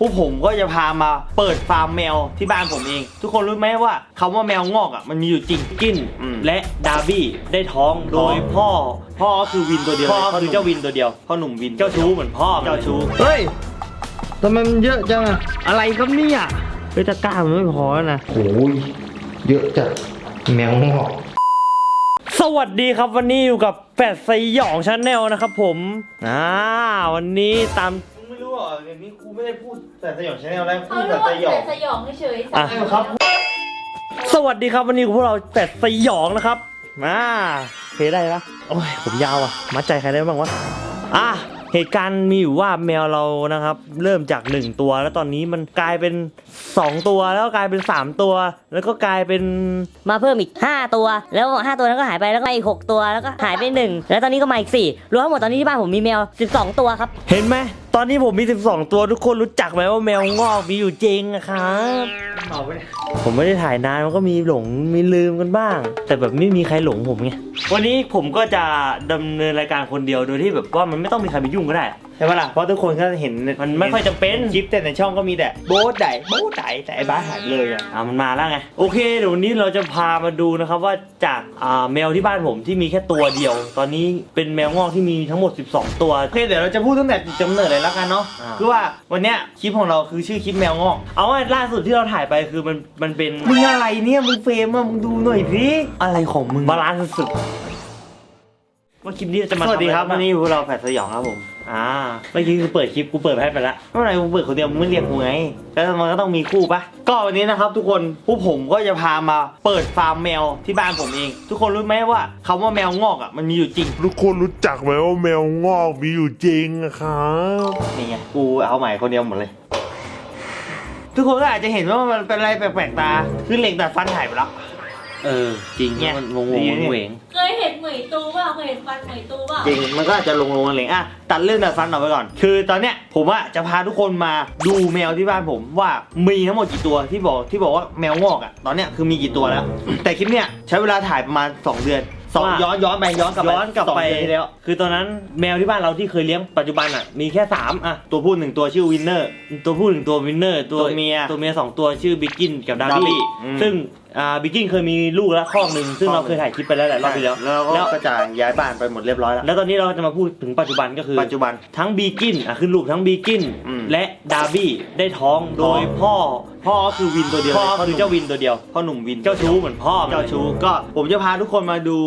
พวกผมก็จะพามาเปิดฟาร์มแมวที่บ้านผมเอง ทุกคนรู้ไหมว่าคำว่าแมวงอกอะมันมีอยู่จริงกินอืมและดาร์บี้ได้ท้องโดยพ่อ พ่อก็คือวินตัวเดียวพ่อคือเจ้าวินตัวเดียวพ่อหนุ่มวินเจ้าชู้เหมือนพ่อเจ้าชู้เฮ้ยทำไมมันเยอะจังอะอะไรครับเนี่ยเฮ้ยตะกร้ามันไม่พอแล้วนะโอ้ยเยอะจัดแมวงอกสวัสดีครับวันนี้อยู่กับแปดสยองชาแนลนะครับผมอ่าวันนี้ตามไม่รู้ อะอย่างนี้ครูไม่ได้พูดแต่สยองชาแนลแล้วพูเขาดเรียแต่กว่าสยองแต่สยองเฉยๆอะครับสวัสดีครับวันนี้กับพวกเราแปดสยองนะครับมาเพลย์ได้ปะโอ้ยผมยาวอะ มัดใจใครได้บ้างวะอะเหตุการณ์มีอยู่ว่าแมวเรานะครับ เริ่มจาก 1 ตัว แล้วตอนนี้มันกลายเป็น 2 ตัวแล้วก็กลายเป็น 3 ตัว แล้วก็กลายเป็น มาเพิ่มอีก 5 ตัว แล้ว 5 ตัวนั้นก็หายไปแล้วก็มาอีก 6 ตัวแล้วก็หายไป 1 แล้วตอนนี้ก็มาอีก 4 รวมทั้งหมดตอนนี้ที่บ้านผมมีแมว 12 ตัวครับ เห็นไหม ตอนนี้ผมมี 12 ตัวทุกคนรู้จักไหมว่าแมวงอกมีอยู่จริงนะครับเอาไปผมไม่ได้ถ่ายนานมันก็มีหลงมีลืมกันบ้าง แต่แบบไม่มีใครหลงผมไงวันนี้ผมก็จะดำเนินรายการคนเดียวโดยที่แบบว่ามันไม่ต้องมีใครไปยุ่งก็ได้ ใช่ปะล่ะเพราะทุกคนก็เห็นมันไม่ค่อยจำเป็นคลิปแต่ในช่องก็มีแต่โบ๊ทไดโบ๊ทไดแต่ไอ้บ้าสหายไปเลยอะอ่ามันมาแล้วไงโอเคเดี๋ยววันนี้เราจะพามาดูนะครับว่าจากอ่าแมวที่บ้านผมที่มีแค่ตัวเดียว ตอนนี้เป็นแมวงอกที่มีทั้งหมด 12 ตัวโอเคเดี๋ยวเราจะพูดตั้งแต่จุดกำเนิดเลยแล้วกันเนาะอ่า คือว่าวันเนี้ยคลิปของเราคือชื่อคลิปแมวงอก เอาว่าล่าสุดที่เราถ่ายไปคือมันมันเป็นมึงอะไรเนี่ยมึงเฟรมอะมึงดูหน่อยสิอะไรของมึงบาลานซ์สุดๆว่าคลิปนี้จะมาสวัสดีครับทำอะไางวันนี้พวกเราแผดสยองครับผม อ่าเมื่อกี้คือเปิดคลิปกูเปิดให้ไปแล้วเมื่อไหร่มึงเปิดคนเดียวมึงไม่เรียกกูไงแล้วมันก็ต้องมีคู่ปะก็วันนี้นะครับ ทุกคนพวกผมก็จะพามาเปิดฟาร์มแมวที่บ้านผมเอง ทุกคนรู้ไหมว่าคำว่าแมวงอกอะมันมีอยู่จริงทุกคนรู้จักไหมว่าแมวงอกมีอยู่จริงอะครับ นี่ไงกูเอาใหม่คนเดียวหมดเลย ทุกคนก็อาจจะเห็นว่ามันเป็นอะไรแปลกๆตา คือเหล็กดัดฟันหายไปแล้ว เออ จริงเนี่ยมันงงงเหวงเคยเห็นเหมยตูเปล่าเคยเห็นฟันเหมยตูเปล่าจริงมันก็อาจจะลงลงๆเหล็กอะตัดเรื่องดัดฟันออกไปก่อน คือตอนเนี้ยผมว่าจะพาทุกคนมาดูแมวที่บ้านผมว่ามีทั้งหมดกี่ตัวที่บอกที่บอกว่าแมวงอกอะตอนเนี้ยคือมีกี่ตัวแล้ว แต่คลิปเนี้ยใช้เวลาถ่ายประมาณ 2 เดือนสองว่า ย้อนย้อนไปย้อนกลับไปย้อนกลับไปสงเดือนที่แล้ว คือตอนนั้นแมวที่บ้านเราที่เคยเลี้ยงปัจจุบันอะมีแค่สามอะตัวผู้หนึ่งตัวชื่อวินเนอร์ตัวผู้หนึ่งตัววินเนอร์ตัวเมียตัวเมียสองตัวชื่อบิกกินกับดาร์ Darby บี้อืม ซึ่งอ่าบิกกินเคยมีลูกแล้วข้องหนึ่งซึ่งเราเคยถ่ายคลิปไปแล้วแหละรอบที่แล้ว แล้วก็แล้วกระจายย้ายบ้านไปหมดเรียบร้อยแล้ว แล้วตอนนี้เราจะมาพูดถึงปัจจุบันก็คือปัจจุบันทั้งบีกินอะขึ้นรูปทั้งบีกินอืมและดาร์บี้ได้ท้องโดยพ่อพ่อก็คือวินตัวเดียวพ่อพ่อคือเจ้าวินตัวเดียวพ่อหนุ่มวินเจ้าชู้เหมือนพ่อมันเจ้าชู้ก็ผมจะพาทุกคนมาดู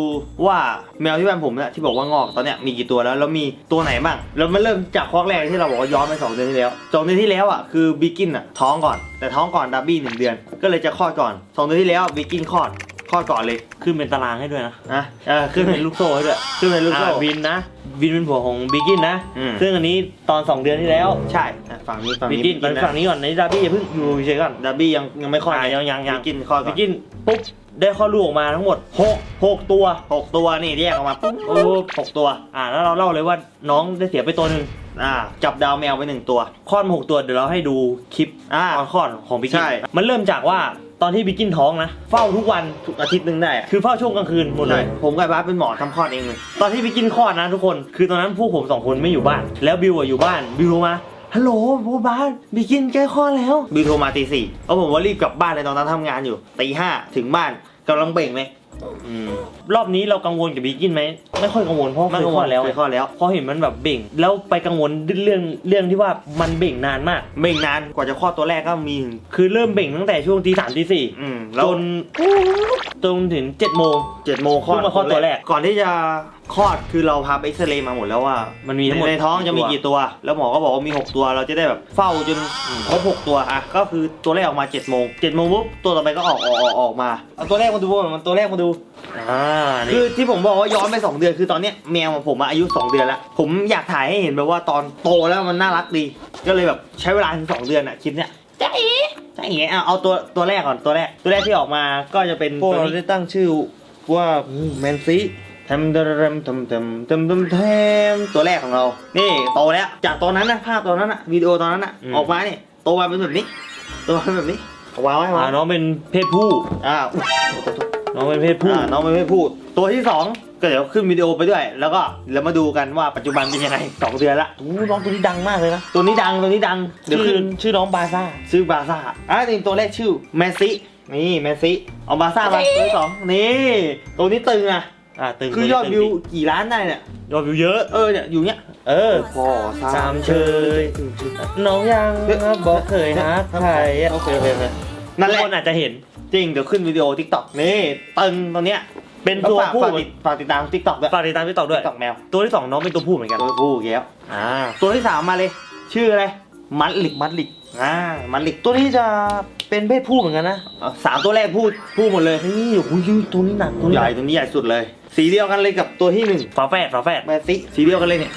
ว่าแมวที่บ้านผมเนี่ยที่บอกว่างอกตอนเนี้ยมีกี่ตัวแล้วแล้วมีตัวไหนบ้างแล้วมันเริ่มจากคอกแรกที่เราบอกว่าย้อนไปสองเดือนที่แล้วสองเดือนที่แล้วอะคือบิกกินอะท้องก่อนแต่ท้องก่อนดับบี้หนึ่งเดือน ก็เลยจะคลอดก่อนสองเดือนที่แล้วบิกกินคลอดคลอดก่อนเลย ขึ้นเป็นตารางให้ด้วยนะนะเออขึ้นเป็นลูกโซ่ให้ด้วยขึ้นเป็นลูกโซ่อะวินนะ วินเป็นผัวของบีกินนะ อืม ซึ่งอันนี้ตอน 2 เดือนที่แล้วใช่อะฝั่งนี้ฝั่งบีนี้กินบิกฝั่งนี้ก่อนในดาร์บี้อย่าเพิ่งอยู่เฉยๆก่อน ดับบี้ยังยังไม่คลอดอะยังยังยัง บิกกินคลอดก่บีอนกินปุ๊บได้ข้อลูกออกมาทั้งหมด6 6ตัว หกตัวนี่แยกออกมาปุ๊บโอ้ หกตัว อ่าแล้วเราเล่าเลยว่าน้องได้เสียไปตัวหนึ่งอ่า จับดาวแมวไปหนึ่งตัว คลอดมาหกตัวเดี๋ยวเราให้ดูคลิปอ่า ตอนคลอดของบิกกินใช่ มันเริ่มจากว่า ตอนที่บิกกินท้องนะ เฝ้าทุกวันทุกอาทิตย์หนึงได้อะคือเฝ้าช่วงกลางคืนหมดเลใช่ย ผมกับบ้าสเป็นหมอทำคลอดเองเลย ตอนที่บิกกินคลอดนะทุกคน คือตอนนั้นพวกผมสองคนไม่อยู่บ้าน แล้วบิวอะอยู่บ้าน บิวโทรมา ฮัลโหลบูบ้านบิกกินใกล้คลอดแล้ว บิวโทรมาตีสี่เพราะผมว่ารีบกลับบ้านเลยตอนนั้นทำงานอยู่ตีห้าถึงบ้านกำลังเบ่งเลยอืม รอบนี้เรากังวลกับบิกกินไหมไม่ค่อยกังวลเพราะเคยคลอดแล้วเคยคลอดแล้ว เพราะเห็นมันแบบเบ่ง แล้วไปกังวลเรื่องเรื่องที่ว่ามันเบ่งนานมาก เบ่งนานกว่าจะคลอดตัวแรกก็มีคือเริ่มเบ่งตั้งแต่ช่วงตีสามตีสี่อืมจแล้วนจนถึงเจ็ดโมง เจ็ดโมงคลอดเพิ่งมาคลอดตัวแรก ก่อนที่จะ คลอดคือเราพาไปเอ็กซเรย์มาหมดแล้วว่ามันมีทั้งหมดในท้องจะมีกี่ตัว แล้วหมอก็บอกว่ามี 6 ตัว เราจะได้แบบเฝ้าจนครบ6ตัวอะก็คือตัวแรกออกมา7จ็ดโมงเจ็ดโมงปุ๊บตัวต่อไปก็ออกออกออกออกมาเอาตัวแรกมาดูมันตัวแรกมาดูอ่านี่คือที่ผมบอกว่าย้อนไป 2 เดือนคือตอนเนี้ยแมวของผมอะอายุ 2 เดือนแล้วผมอยากถ่ายให้เห็นแบบว่าตอนโตแล้วมันน่ารักดี ก็เลยแบบใช้เวลาถึงสองเดือนอะคลิปเนี้ยจ้าเอ๋จ้าเอ๋อะเอาตัวตัวแรกก่อนตัวแรกตัวแรกที่ออกมาก็จะเป็นพวกตัวเรานี้ได้ตั้งชื่อว่าแมนซี ทำทำทำทำทำทำทำตัวแรกของเรา นี่โตแล้ว จากตอนนั้นนะภาพตอนนั้นอะวิดีโอตอนนั้นอะออกมาเนี่ยโตมาเป็นแบบนี้โตมาเป็นแบบนี้เอาวางไว้างอ่าวน้องเป็นเพศผู้อ่าอุ๊ยน้องเป็นเพศผู้อ่าน้องไม่ไม่พูดตัวที่สองก็เดี๋ยวขึ้นวิดีโอไปด้วย แล้วก็แล้วมาดูกันว่าปัจจุบันเป็นยังไงสองเดือนละโอ้น้องตัวนี้ดังมากเลยนะ ตัวนี้ดัง ตัวนี้ดัง เดี๋ยวชื่อขึ้นชื่อน้องบาซ่าซื้อบาซ่า อะนี่ตัวแรกชื่อ แมสซี่ นี่ แมสซี่ เอาบาซ่ามาตัวที่สองนี่ ตัวนี้ตึงอะ อ่าตึงคือยอดวิวกี่ล้านได้เนี่ย ยอดวิวเยอะ เออเนี่ยอยู่เนี้ย เออ พอสามเชย น้องยังบอกเคยฮักใครอะโอเคโอเคโอเคนั่นแหทุละกคนอาจจะเห็น จริง เดี๋ยวขึ้นวิดีโอทิกตอกนี่ตึงตัวเนี้ย เป็นตัวฝากผู้ฝากติดฝากติดตามทิกตอกด้วยฝากติดตามพี่ตอกด้วยทิกตอกแมวตัวที่สองน้องเป็นตัวผู้เหมือนกัน ตัวผู้แก้วอ่า ตัวที่สามมาเลย ชื่ออะไร มัดลิกมัดลิกอ่ามัดลิกตัวนี้จะเป็นเพศผู้เหมือนกันนะเอ่อสามตัวแรกพูดพูดหมดเลยนี่โอ้ยตัวนี้หนักตัวนี้ใหญ่ตัวนี้ใหญ่สุดเลย สีเดียวกันเลยกับตัวที่หนึ่งฝาแฝดฝาแฝดแมสซี่สีเดียวกันเลยเนี่ย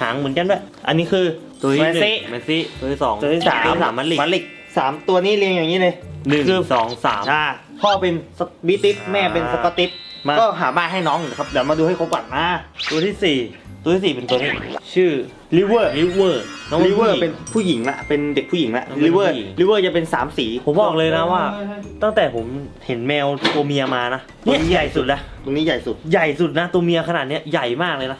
หางเหมือนกันด้วยอันนี้คือตัวที่หนึ่งเมสซี่เมสซี่ตัวที่สองตัวที่สามตัวที่สามมันลิกมัดลิกสามตัวนี้เรียงอย่างนี้เลยหนึ่งสองสามอ่าพ่อเป็นสบิติสอ่าแม่เป็นสกอตติสมาก็หาบ้านให้น้องอยู่ครับเดี๋ยวมาดูให้ครบก่อนนะตัวที่สี่ ตัวที่สี่เป็นตัวนี้ ชื่อลิเวอร์ลิเวอร์น้องลิเวอร์ผู้หญิงเป็นผู้หญิงละเป็นเด็กผู้หญิงละน้องเป็นลิเวอร์ผู้หญิง ลิเวอร์จะเป็นสามสีผมบอกเลยนะว่า ตั้งแต่ผมเห็นแมวตัวเมียมานะเนี่ยใหญ่สุดละตรงนี้ใหญ่สุด ใหญ่สุดนะ ตัวเมียขนาดเนี้ยใหญ่มากเลยนะ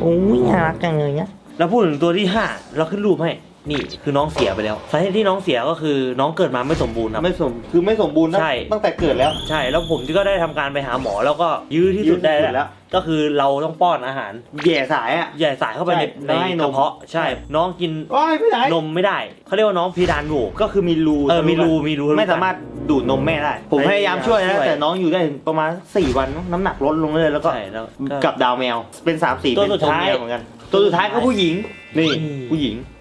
โอ้ยน่ารักจังเลยเนี่ยแล้วพูดถึงตัวที่ห้าเราขึ้นรูปให้ นี่คือน้องเสียไปแล้วสาเหตุที่น้องเสียก็คือน้องเกิดมาไม่สมบูรณ์ครับ ไม่สมคือไม่สมบูรณ์นะใช่ ตั้งแต่เกิดแล้ว ใช่แล้วผมก็ได้ทำการไปหาหมอแล้วก็ยื้อที่สุดได้ยื้อที่สุดแล้แล้ว วก็คือเราต้องป้อนอาหารแย่สายอะ ใหญ่สายเข้าไปในใช่ในให้นกมระเพาะใช่ น้องกินโอ้ยพี่ไหนนมไม่ได้เขาเรียกว่าน้องพีดานโหวก็คือมีรูเออมีรูมีรูไม่สามารถดูดนมแม่ได้ ผมพยายามช่วยนะช่วย แต่น้องอยู่ได้ถึงประมาณ 4 วันน้ำหนักลดลงเลยแล้วก็ ใช่แล้วก็กับดาวแมวเป็นสามสีตัวเป็นสุดท้ายเมีเหมือนกัน ตัวสุดท้ายก็ผู้หญิงนี่อืม ผู้หญิงโอ้ย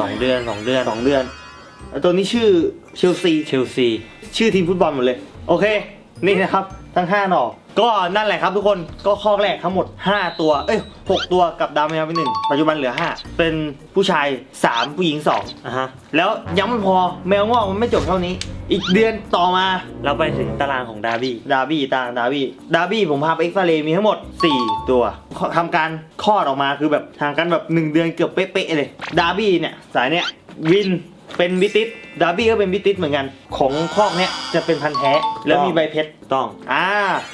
สองเดือนสองเดือนสองเดือนแล้วตัวนี้ชื่อเชลซีเชลซีชื่อทีมฟุตบอลหมดเลย โอเค นี่นะครับทั้ง 5 หน่อ ก็นั่นแหละครับทุกคนก็ข้อแรกทั้งหมด 5 ตัว เอ้ย 6 ตัวกับดาวแมวไปหนึ่งปัจจุบันเหลือ 5 เป็นผู้ชาย 3 ผู้หญิงอะฮะ2แล้วยังไม่พอแมวงอกมันไม่จบเท่านี้ อีกเดือนต่อมาเราไปถึงตารางของดาร์บี้ ดาร์บี้ตางดาร์บี้ ดาร์บี้ผมพาไปเอ็กซเรย์มีทั้งหมด 4 ตัวทำการคลอดออกมาคือแบบทางกันแบบ 1 เดือนเกือบเป๊ะๆเลย ดาร์บี้เนี่ยสายเนี่ยวิน เป็นบิติสดาร์บี้ก็เป็นบิติสเหมือนกัน ของคอกเนี่ยจะเป็นพันธุ์แท้ แล้วมีใบเพชรต้อง อ่า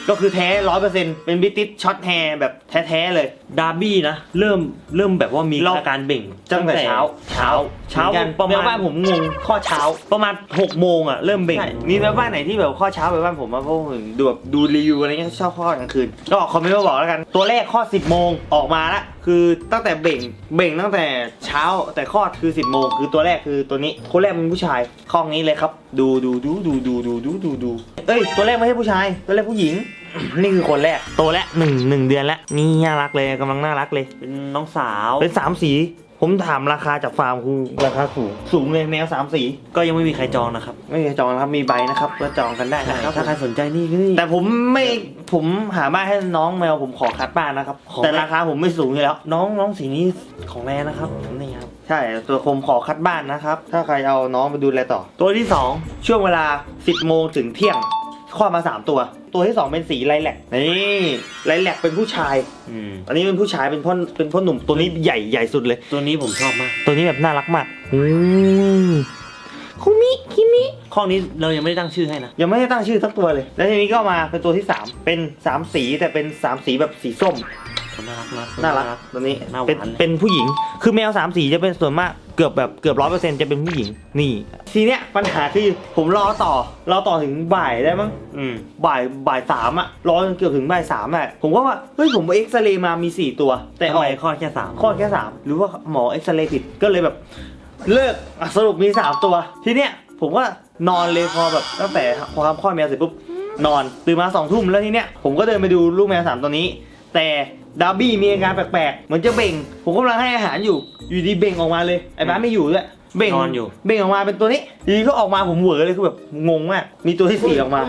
ก็คือแท้ร้อยเปอร์เซ็นต์เป็นบิติสช็อตแฮร์แบบแท้ๆเลย ดาร์บี้นะ เริ่มเริ่มแบบว่ามีเราอาการเบ่งตั้งแต่เช้าเช้าเช้าเหมือนกันประแมมาณวบ้านผมงงข้อเช้าประมาณ6โมงอะเริ่มเบ่งใช่มีแม่บ้านไหนที่แบบข้อเช้าไปบ้านผมมาเพราะผมดูแบบดูรีวิวอะไรเงี้ยชอบข้อกลางคืนก็คอมเมนต์มาบอกแล้วกัน ตัวแรกข้อ10โมงออกมาละ คือตั้งแต่เบ่งเบ่งตั้งแต่เช้าแต่ข้อดคือ 10โมงคือตัวแรกคือตัวนี้คนแรกเป็นผู้ชายข้องนี้เลยครับ ดูดูดูดูดูดูดูดูดูเอ้ย ตัวแรกไม่ใช่ผู้ชาย ตัวแรกผู้หญิง นี่คือคนแรกโตแล้วหนึ่งหนึ่งเดือนแล้วนี่น่ารักเลยกำลังน่ารักเลยเป็นน้องสาวเป็นสามสี ผมถามราคาจากฟาร์มคือราคาสูงสูงเลยแมวสามสี ก็ยังไม่มีใครจองนะครับ ไม่มีจองนะครับมีใบนะครับก็จองกันได้นะครับถ้าใครสนใจนี่ก็นี่ แต่ผมไม่ผมหาบ้านให้น้องแมวผมขอคัดบ้านนะครับ ขอแต่ราคาผมไม่สูงอยู่แล้ว น้องน้องสีนี้ของแรนะครับนี่ครับ ใช่ตัวผมขอคัดบ้านนะครับ ถ้าใครเอาน้องไปดูแลต่อ ตัวที่ 2 ช่วงเวลา 10 โมงถึงเที่ยง คลอดมา 3 ตัว ตัวที่ 2 เป็นสีไลแลกนี่ไลแลกเป็นผู้ชาย อืมอันนี้เป็นผู้ชายเป็นพ่อเป็นพ่อหนุ่มตัวนี้ใหญ่ใหญ่สุดเลย ตัวนี้ผมชอบมาก ตัวนี้แบบน่ารักมากอืมคุมิคิมิ ข้อนี้เรายังไม่ได้ตั้งชื่อให้นะ ยังไม่ได้ตั้งชื่อสักตัวเลย แล้วทีนี้ก็มาเป็นตัวที่ 3 เป็น 3 สีแต่เป็น 3 สีแบบสีส้ม น่ารักนะ น่ารักตัวนี้หน้าหวาน เป็นเลยเป็นผู้หญิง คือแมวสามสีจะเป็นส่วนมากเกือบแบบเกือบร้อยเปอร์เซ็นต์จะเป็นผู้หญิง นี่ ทีเนี้ยปัญหาคือผมรอต่อรอต่อถึงบ่ายได้มั้ง อืม บ่ายบ่ายสามอะรอจนเกือบถึงบ่ายสามอะผมก็ว่า เฮ้ย ผมเอ็กซเรย์มามีสี่ตัว แต่แต่อเอาอกไปข้อแค่สามข้อแค่สามหรือว่าหมอเอ็กซเรย์ผิดก็เลยแบบ เลิกอะสรุปมีสามตัว ทีเนี้ยผมก็นอนเลยพอแบบตั้งแต่พอทำคลอดแมวเสร็จปุ๊บนอนตื่นมาสองทุ่มแล้วทีเนี้ยผมก็เดินไปดูลูกแมวสามตัวนี้ แต่ดาร์บี้มีอาการแปลกๆ เหมือนจะเบ่ง ผมกำลังให้อาหารอยู่ อยู่ดีเบ่งออกมาเลย ไอ้บ้านไม่อยู่ด้วย เบ่งนอนอยู่ เบ่งออกมาเป็นตัวนี้อยู่ดีก็ออกมาผมเหวอเลยคือแบบงงมาก มีตัวที่สี่ออกมา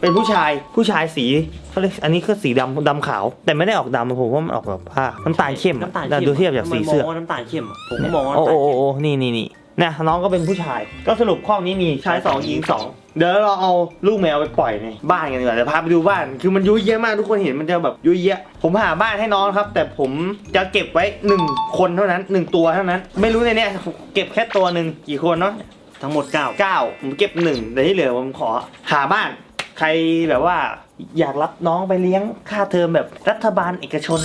เป็นผู้ชาย ผู้ชายสีเขาเรียกอันนี้คือสีดำดำขาว แต่ไม่ได้ออกดำผมว่ามันออกแบบผ้าน้ำตาลเข้มอะน้ำตาลเข้มดูเทียบจากสีเสื้อทำไมมงว่าน้ำตาลเข้มอะผมก็มองว่าโอ้น้ำตาโอ้ลโอ้เข้มโอ้นี่นี่นี่นะน้องก็เป็นผู้ชาย ก็สรุปข้อนี้มีชายสองหญิงสอง เดี๋ยวเราเอาลูกแมวไปปล่อยในบ้านกันดีกว่าเดี๋ยวพาไปดูบ้าน คือมันยุ่ยเยอะมากทุกคนเห็นมันจะแบบยุ่ยเยะผมหาบ้านให้น้องครับ แต่ผมจะเก็บไว้หนึ่งคนเท่านั้นหนึ่งตัวเท่านั้น ไม่รู้ในเนี้ยเก็บแค่ตัวหนึ่งกี่คนเนาะทั้งหมดเก้าเก้าผมเก็บหนึ่งแต่ที่เหลือผมขอหาบ้าน ใครแบบว่าอยากรับน้องไปเลี้ยงค่าเทอมแบบรัฐบาลเอกชน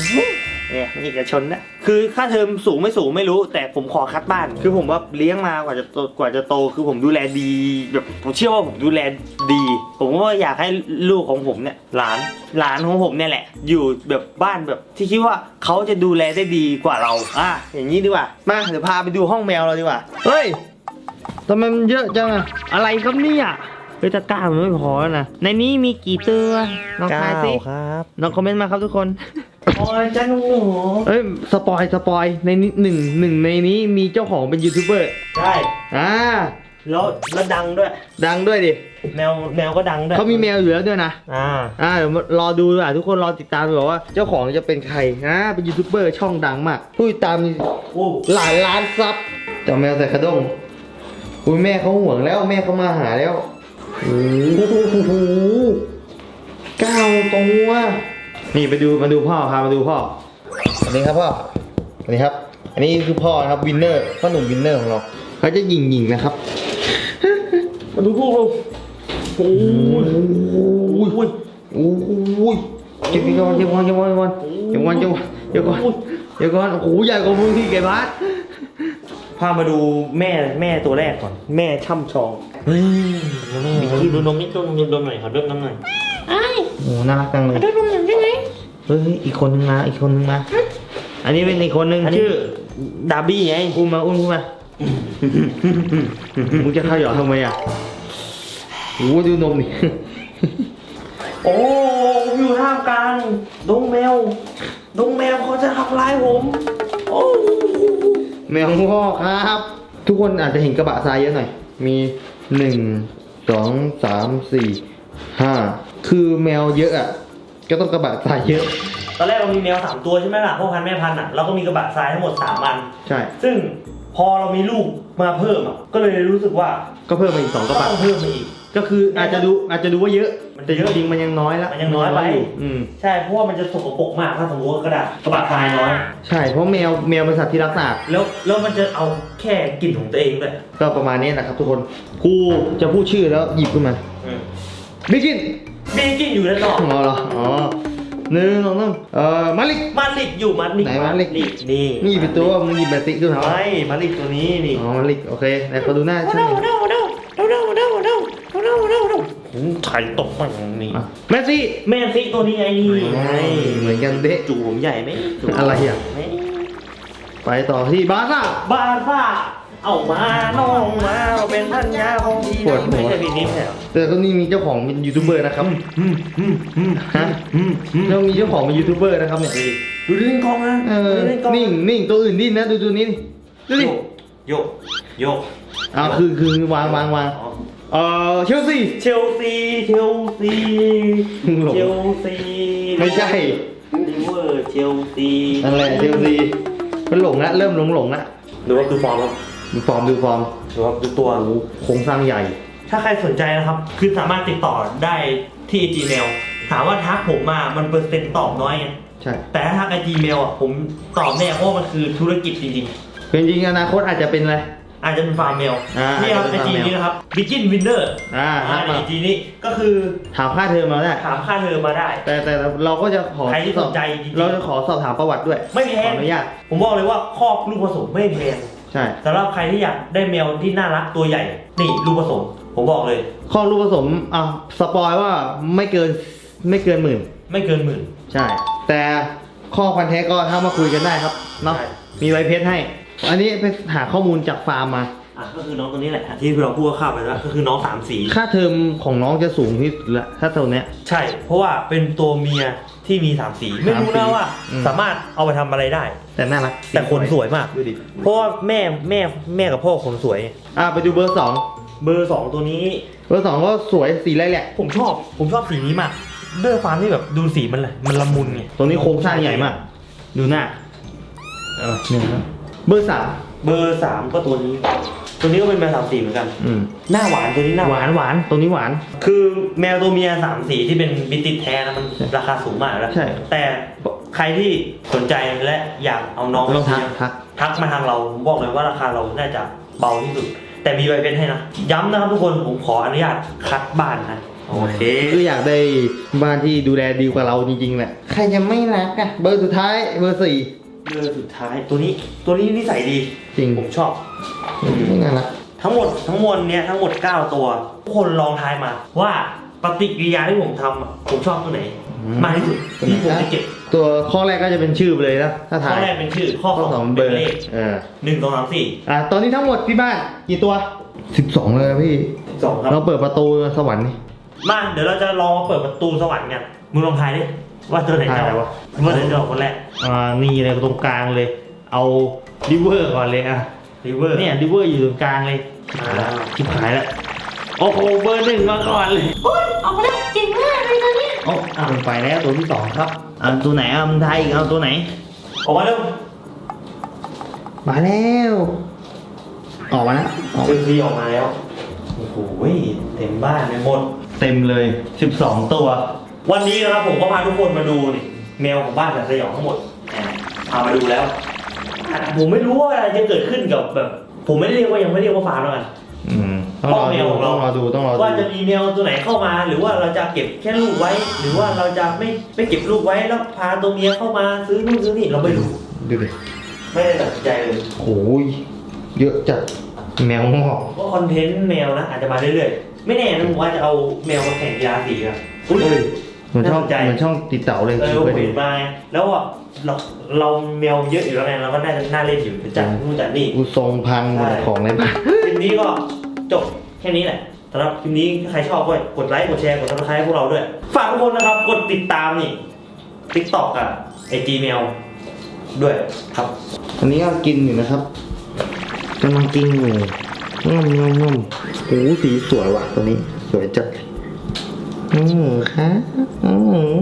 เนี่ยเอกชนนะคือค่าเทอมสูงไม่สูงไม่รู้ แต่ผมขอคัดบ้าน คือผมว่าเลี้ยงมากว่าจะโตกว่าจะโตคือผมดูแลดีแบบผมเชื่อว่าผมดูแลดี ผมก็อยากให้ลูกของผมเนี่ยหลานหลานของผมเนี่ยแหละ อยู่แบบบ้านแบบที่คิดว่าเขาจะดูแลได้ดีกว่าเราอะอย่างนี้ดีกว่ามาเดี๋ยวพาไปดูห้องแมวเราดีกว่าเฮ้ยทำไมมันเยอะจังอะอะไรครับเนี่ยเฮ้ยตะกร้ามันไม่พอแล้วนะ ในนี้มีกี่ตัวลองทายสิครับลองคอมเมนต์มาครับทุกคน โอ้ยจ้าหนูเอ้ยสปอยสปอยในนี้หนึ่งหนึ่งในนี้มีเจ้าของเป็นยูทูบเบอร์ใช่อ่าแล้วแล้วดังด้วย ดังด้วยดิแมวแมวก็ดังด้วยเขามีแมวอยู่แล้วด้วยนะอ่าอ่าเดี๋ยวรอดูอะทุกคนรอติดตามดูว่า เจ้าของจะเป็นใครอ่าเป็นยูทูบเบอร์ช่องดังมากผู้ติดตามมีโอ้หลายล้านซับเจ้าแมวใส่กระด้งอุ้ยแม่เขาห่วงแล้วแม่เขามาหาแล้วโอ้โหเก้าตัว นี่ไปดูมาดูพ่อพามาดูพ่อสวัสดีครับพ่อสวัสดีครับ อันนี้คือพ่อนะครับวินเนอร์พ่อหนุ่มวินเนอร์ของเราเขาจะยิงยิงนะครับ มาดูลูกเรโอ้ยโอ้ยโอ้ยโอ้ยเจ็บก่อนเจ็บก่อนเจ็บก่อนเจ็บก่อนเจ็บก่อนเจ็บก่อนเจ็บก่อนโอ้ยใหญ่กว่ามึงที่เก็บบัสพามาดูแม่แม่ตัวแรกก่อน แม่ช่ำชองดูนมนิดดูนมหน่อยขอดมน้ำหน่อยไอ้โอ้น่ารักจังเลยดมน้ำหน่อยใช่ไหม เฮ้ยอีกคนนึงมาอีกคนนึงมาอันนี้เป็นอีกคนนึงอันนี้ชื่อดาร์บี้ไงอุ้มมาอุ้มมามึงจะเข้าหยอทำไมอะโอ้โหดูนมนี่โอ้ผมอยู่ท่ามกลางดงแมว ดงแมวเขาจะทำร้ายผม โอ้แมวพ่อครับ ทุกคนอาจจะเห็นกระบะทรายเยอะหน่อย มีหนึ่งสองสามสี่ห้าคือแมวเยอะอะ ก็ต้องกระบะทรายเยอะ ตอนแรกเรามีแมวสามตัวใช่ไหมล่ะพ่อพันธุ์แม่พันธุ์อะเราก็มีกระบะทรายทั้งหมดสามอัน ใช่ ซึ่งพอเรามีลูกมาเพิ่มอะก็เลยรู้สึกว่าก็เพิ่มมาอีกสองกก็ระบะต้องเพิ่มมาอีก ก็คืออาจจะดูอาจจะดูว่าเยอะมันแต่เยอะจริงๆมันยังน้อยละมันยังน้อยไป อืมใช่เพราะว่ามันจะสกปรกมากถ้าสมมติว่ากระดาษกระบะทรายน้อย ใช่เพราะแมวแมวเป็นสัตว์ที่รักสะอาดแล้วแล้วมันจะเอาแค่กลิ่นของตัวเองด้วยก็ประมาณนี้นะครับทุกคนครูจะพูดชื่อแล้วหยิบขึ้นมาบิกิน บีกินอยู่ด้านนอกอ๋อเหรออ๋อหนึ่งสองสามเอ่อมาลิกมาลิกอยู่มาลิกไหนมาลิก นี่นี่นี่เป็นตัวมึงหยิบแบบติ๊กขึ้นมาไม่มาลิกตัวนี้นี่ อ๋อมาลิกโอเคไหนขอดูหน้าชื่อหน่อยผมถ่ายตกมันนี่อะแมสซี่ แม่ซิตัวนี้ไงนี่ไงเหมือนกันเด้จูผมใหญ่ไหมจูอะไรอะ ไหมไปต่อที่บาซ่าบาซ่า เอามาน้องมาเราเป็นพันยาของพี่ปวดหัว ไม่ใช่พี่นิ่มแล้วแต่ก็นี่มีเจ้าของเป็นยูทูบเบอร์นะครับอืมอืมอืมฮะอืมอืมเรามีเจ้าของเป็นยูทูบเบอร์นะครับเนี่ยดูดิลิงกองนะเออดูดิลิงกองนิ่งนิ่งตัวอื่นดิ้นนะดูตัวนี้ดิดูดิโยกโยกอ่าคือคือวางวางวางอ๋อเออเชลซี เชลซีเชลซีหลง เชลซีไม่ใช่ลิเวอร์เชลซีนั่นแหละเชลซีมันหลงละเริ่มหลงหลงละหรือว่าคือฟอร์มครับ ดูฟอร์มดูฟอร์มหรือว่าคือตัวโอ้โหโครงสร้างใหญ่ ถ้าใครสนใจนะครับ คือสามารถติดต่อได้ที่ Gmail ถามว่าทักผมมามันเปอร์เซ็นต์ตอบน้อยไงใช่แต่ถ้าทักไอ Gmail อะผมตอบแน่เพราะว่ามันคือธุรกิจจริงจริงๆอนาคตอาจจะเป็นอะไร ๆ อาจจะเป็นฟาร์มเมลอ่านี่ครับอาจไอจะเป็นจี farm mail นี้นะครับ Begin Winner อ่าอ่าทักในมาไอจีนี้ก็คือถามค่าเทอมมาได้ถามค่าเทอมมาได้ แต่แต่เราก็จะขอใครที่สสอบนใจจริงๆ เราจะขอสอบถามประวัติด้วยไม่แพของอนุญาตผมบอกเลยว่าคอกลูกผสมไม่แพง ใช่ สำหรับใครที่อยากได้แมวที่น่ารักตัวใหญ่ นี่ลูกผสม ผมบอกเลย ข้อลูกผสมอะสปอยว่าไม่เกินไม่เกินหมื่น ไม่เกินหมื่น ใช่ แต่ข้อพันธุ์แท้ก็ถ้ามาคุยกันได้ครับเนาะใช่ มีไวเพชรให้ อันนี้ไปหาข้อมูลจากฟาร์มมา อะก็คือน้องตัวนี้แหละที่เราพูดข้าวไปแล้วก็คือน้องสามสีค่าเทอมของน้องจะสูงที่สุดละถ้าตัวเนี้ย ใช่ เพราะว่าเป็นตัวเมียที่มีสามสีไม่รู้สามสีนะว่า อืม สามารถเอาไปทำอะไรได้ แต่น่ารักแต่ขนสวยมาก ดูดิเพราะว่าแม่แม่แม่กับพ่อขนสวย อะไปดูเบอร์สองเบอร์สองตัวนี้ เบอร์สองก็สวยสีแรกแหละ ผมชอบ ผมชอบสีนี้มากด้วยความที่แบบดูสีมันเลยมันละมุนไงตรงนี้โครงสร้างใหญ่มาก ดูหน้าเออเนี่ยครับเบอร์สาม เบอร์สามก็ตัวนี้ ตัวนี้ก็เป็นแมวสามสีเหมือนกัน อืมหน้าหวานตัวนี้หน้าหวานหวานตรงนี้หวาน คือแมวตัวเมียสามสีที่เป็นบิติดแท้นะมันราคาสูงมากแล้วใช่ แต่ใครที่สนใจและอยากเอาน้องลองทักเลี้ยทัก ทักมาทางเราผมบอกเลยว่าราคาเราน่าจะเบาที่สุด แต่มีใบเป็นให้นะ ย้ำนะครับทุกคนผมขออนุญาตคัดบ้านนะโอเคคืออยากได้บ้านที่ดูแลดีกว่าเราจริงๆแหละ ใครจะไม่รักอะเบอร์สุดท้ายเบอร์สี่ เบอร์สุดท้ายตัวนี้ตัวนี้นิสัยดีจริง ผมชอบ ไม่น่ารักทั้งหมดทั้งมวลเนี้ยทั้งหมด 9 ตัวทุกคนลองทายมา ว่าปฏิกิริยาที่ผมทำอะผมชอบตัวไหนมากที่สุดที่ผมจะเก็บตัวข้อแรกก็จะเป็นชื่อไปเลยนะถ้าข้ถ่าอยแรกเป็นชื่อข้อข้อสสอองงเบเบออร์ร์ เลขเออ หนึ่งสองสามสี่อะ ตอนนี้ทั้งหมดที่บ้านกี่ตัวสิบสองเลยอะพี่ สองครับ เราเปิดประตูสวรรค์นี่มาเดี๋ยวเราจะลองมาเปิดประตูสวรรค์กันมึงลองทายดิ ว่าตัวไหนจะทายอะไรออกวะว่าตัวไหนจะออกคนแรกอ่านี่เลยตรงกลางเลย เอาดิเวอร์ก่อนเลยอะริเวอร์เนี่ยดิเวอร์อยู่ตรงกลางเลยอ่าชิบหายแล้วโอ้โหเบอร์หนึ่งมาก่อนเลยโอ้ยออกมาแล้วเก่งมากเลยตอนนี้โอ้อ่ามันไปแล้วตัวที่สองครับอ่าตัวไหนอะมึงทายอีกเอาตัวไหนออกมาเร็วมาแล้วออกมาแล้วออกเชลซีออกมาแล้วโอ้โหเต็มบ้านไปหมด เต็มเลยสิบสองตัว วันนี้นะครับผมก็พาทุกคนมาดูนี่แมวของบ้านแบบสยองทั้งหมดอ่าพามาดูแล้วอะผมไม่รู้ว่าอะไรจะเกิดขึ้นกับแบบ ผมไม่ได้เรียกว่ายังไม่เรียกว่าฟาร์มแล้วกัน อืมต้องรอพ่อแมดูวของเราต้องรอดูต้องรอดูว่าจะมีแมวตัวไหนเข้ามา หรือว่าเราจะเก็บแค่ลูกไว้ หรือว่าเราจะไม่ไม่เก็บลูกไว้แล้วพาตัวเมียเข้ามาซื้อนู่นซื้อนี่เราไม่รู้ดูดิไม่ได้ตัดสินใจเลย โอ้ยเยอะจัดแมวงอกก็คอนเทนต์แมวนะอาจจะมาเรื่อยๆ ไม่แน่นะผมว่าจะเอาแมวมาแข่งกีฬาสีกันอุ้ยเห มือนช่องน่าสนใจเหมือนช่องติดเต่าเลยเออเคผมยเห็เห็นนมาไงแล้วอะเราเราแมวเยอะอยู่แล้วไงเราก็น่าจะน่าเล่นอยู่จัดนู่นจัดนี่กูทรงพังหมดใช่ของในบ้านคลิปนี้ก็จบแค่นี้แหละสำหรับคลิปนี้ถ้าใครชอบก็กดไลค์กดแชร์กดซับสไครต์พวกเราด้วย ฝากทุกคนนะครับกดติดตามนี่ TikTok กับไอจีเมลด้วยครับอันนี้ก็กินอยู่นะครับกำลังกินอยู่งอมงอมงอมโอ้สีสวยว่ะตัวนี้ สวยจัด อืมค่ะอืม